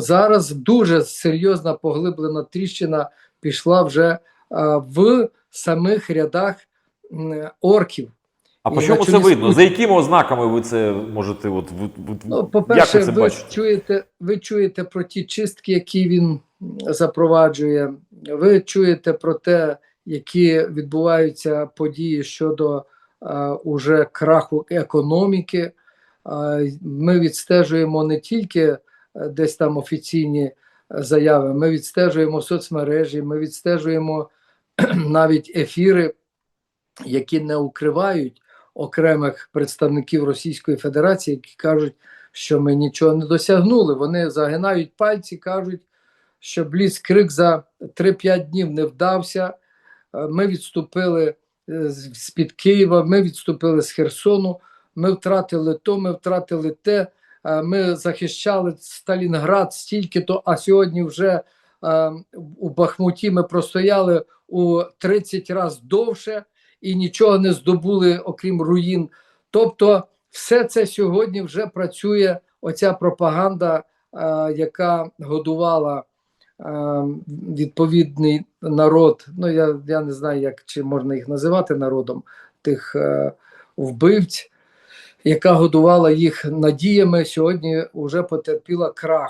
зараз дуже серйозна поглиблена тріщина пішла вже в самих рядах орків. А по чому це видно? За якими ознаками ви це можете? От, ви- Ну, по-перше, ви це ви чуєте, ви чуєте про ті чистки, які він запроваджує. Ви чуєте про те, які відбуваються події щодо е, уже краху економіки. Е, ми відстежуємо не тільки е, десь там офіційні е, заяви, ми відстежуємо соцмережі, ми відстежуємо навіть ефіри, які не укривають окремих представників Російської Федерації, які кажуть, що ми нічого не досягнули. Вони загинають пальці, кажуть, що Бліцкрик за 3-5 днів не вдався. Е, Ми відступили е, з-під Києва, ми відступили з Херсону, ми втратили то, ми втратили те. Е, Ми захищали Сталінград стільки-то, а сьогодні вже е, у Бахмуті ми простояли у 30 разів довше і нічого не здобули, окрім руїн. Тобто, все це сьогодні вже працює. Оця пропаганда, е, яка годувала відповідний народ. Ну я, я не знаю, як чи можна їх називати народом тих е, вбивць, яка годувала їх надіями, сьогодні вже потерпіла крах.